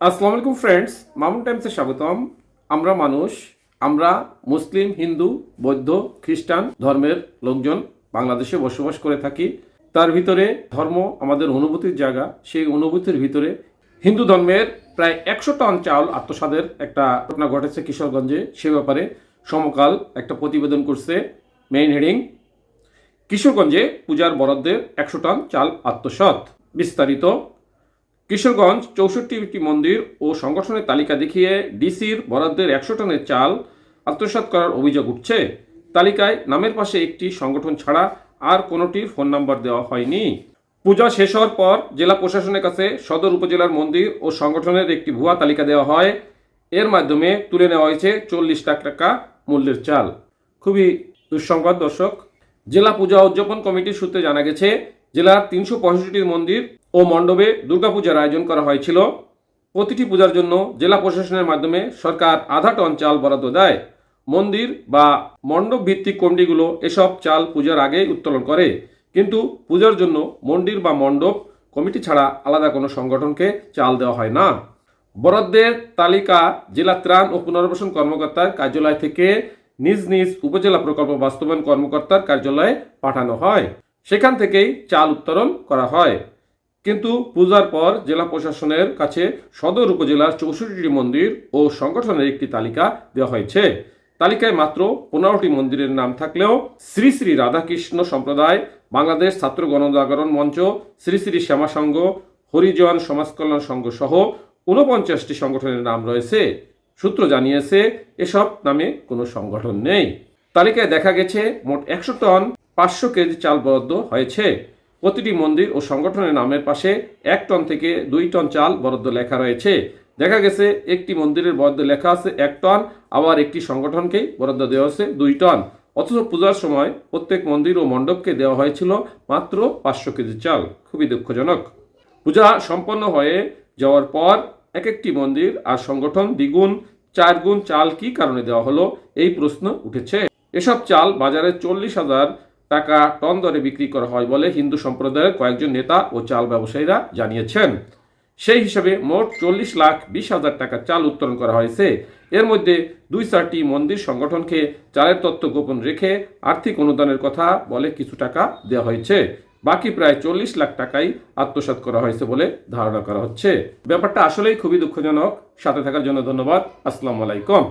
আসসালামু আলাইকুম ফ্রেন্ডস মামুন টাইমসে স্বাগতম। আমরা মানুষ, আমরা মুসলিম, হিন্দু, বৌদ্ধ, খ্রিস্টান ধর্মের লোকজন বাংলাদেশে বসবাস করে থাকি। তার ভিতরে ধর্ম আমাদের অনুভূতির জায়গা, সেই অনুভূতির ভিতরে হিন্দু ধর্মের প্রায় একশো টন চাল আত্মসাদের একটা ঘটনা ঘটেছে কিশোরগঞ্জে। সে ব্যাপারে সমকাল একটা প্রতিবেদন করছে মেইন হেডিং কিশোরগঞ্জে পূজার বরাদ্দের একশো টন চাল আত্মসাৎ। বিস্তারিত কিশোরগঞ্জ চৌষট্টিটি মন্দির ও সংগঠনের তালিকা দেখিয়ে ডিসির বরাদ্দের একশো টনের চাল আত্মসাৎ করার অভিযোগ উঠছে। তালিকায় নামের পাশে একটি সংগঠন ছাড়া আর কোনোটির ফোন নাম্বার দেওয়া হয়নি। পূজা শেষ হওয়ার পর জেলা প্রশাসনের কাছে সদর উপজেলার মন্দির ও সংগঠনের একটি ভুয়া তালিকা দেওয়া হয়। এর মাধ্যমে তুলে নেওয়া হয়েছে চল্লিশ লাখ টাকা মূল্যের চাল। খুবই দুঃসংবাদ, দর্শক। জেলা পূজা উদযাপন কমিটির সূত্রে জানা গেছে, জেলার তিনশো পঁয়ষট্টি মন্দির ও মণ্ডপে দুর্গাপূজার আয়োজন করা হয়েছিল। প্রতিটি পূজার জন্য জেলা প্রশাসনের মাধ্যমে সরকার আধা টন চাল বরাদ্দ দেয়। মন্দির বা মণ্ডপ ভিত্তিক কমিটিগুলো এসব চাল পূজার আগেই উত্তোলন করে। কিন্তু পূজার জন্য মন্দির বা মণ্ডপ কমিটি ছাড়া আলাদা কোনো সংগঠনকে চাল দেওয়া হয় না। বরাদ্দের তালিকা জেলা ত্রাণ ও পুনর্বাসন কর্মকর্তার কার্যালয় থেকে নিজ নিজ উপজেলা প্রকল্প বাস্তবায়ন কর্মকর্তার কার্যালয়ে পাঠানো হয়। সেখান থেকেই চাল উত্তোলন করা হয়। কিন্তু পূজার পর জেলা প্রশাসনের কাছে সদর উপজেলার চৌষট্টিটি মন্দির ও সংগঠনের একটি তালিকা দেওয়া হয়েছে। তালিকায় মাত্র পনেরোটি মন্দিরের নাম থাকলেও শ্রী শ্রী রাধাকৃষ্ণ সম্প্রদায়, বাংলাদেশ ছাত্র গণজাগরণ মঞ্চ, শ্রী শ্রী শ্যামা সংঘ হরিজন সমাজকল্যাণ সংঘ সহ ঊনপঞ্চাশটি সংগঠনের নাম রয়েছে। সূত্র জানিয়েছে, এসব নামে কোনো সংগঠন নেই। তালিকায় দেখা গেছে মোট একশো টন পাঁচশো কেজি চাল বরাদ্দ হয়েছে। প্রতিটি মন্দির ও সংগঠনের নামের পাশে এক টন থেকে দুই টন চাল বরাদ্দ লেখা রয়েছে। দেখা গেছে, একটি মন্দিরের বরাদ্দ লেখা আছে এক টন, আবার একটি সংগঠনকেই বরাদ্দ দেওয়া হয়েছে দুই টন। অথচ পূজার সময় প্রত্যেক মন্দির ও মণ্ডপকে দেওয়া হয়েছিল মাত্র পাঁচশো কেজি চাল। খুবই দুঃখজনক। পূজা সম্পন্ন হয়ে যাওয়ার পর এক একটি মন্দির আর সংগঠন দ্বিগুণ চার গুণ চাল কি কারণে দেওয়া হলো, এই প্রশ্ন উঠেছে। এসব চাল বাজারে চল্লিশ হাজার টাকা টন দরে বিক্রি করা হয় বলে হিন্দু সম্প্রদায়ের কয়েকজন নেতা ও চাল ব্যবসায়ীরা জানিয়েছেন। সেই হিসাবে মোট চল্লিশ লাখ বিশ হাজার টাকা চাল উত্তোলন করা হয়েছে। এর মধ্যে দুই চারটি মন্দির সংগঠনকে চালের তত্ত্ব গোপন রেখে আর্থিক অনুদানের কথা বলে কিছু টাকা দেওয়া হয়েছে। বাকি প্রায় চল্লিশ লাখ টাকাই আত্মসাৎ করা হয়েছে বলে ধারণা করা হচ্ছে। ব্যাপারটা আসলেই খুবই দুঃখজনক। সাথে থাকার জন্য ধন্যবাদ। আসসালামু আলাইকুম।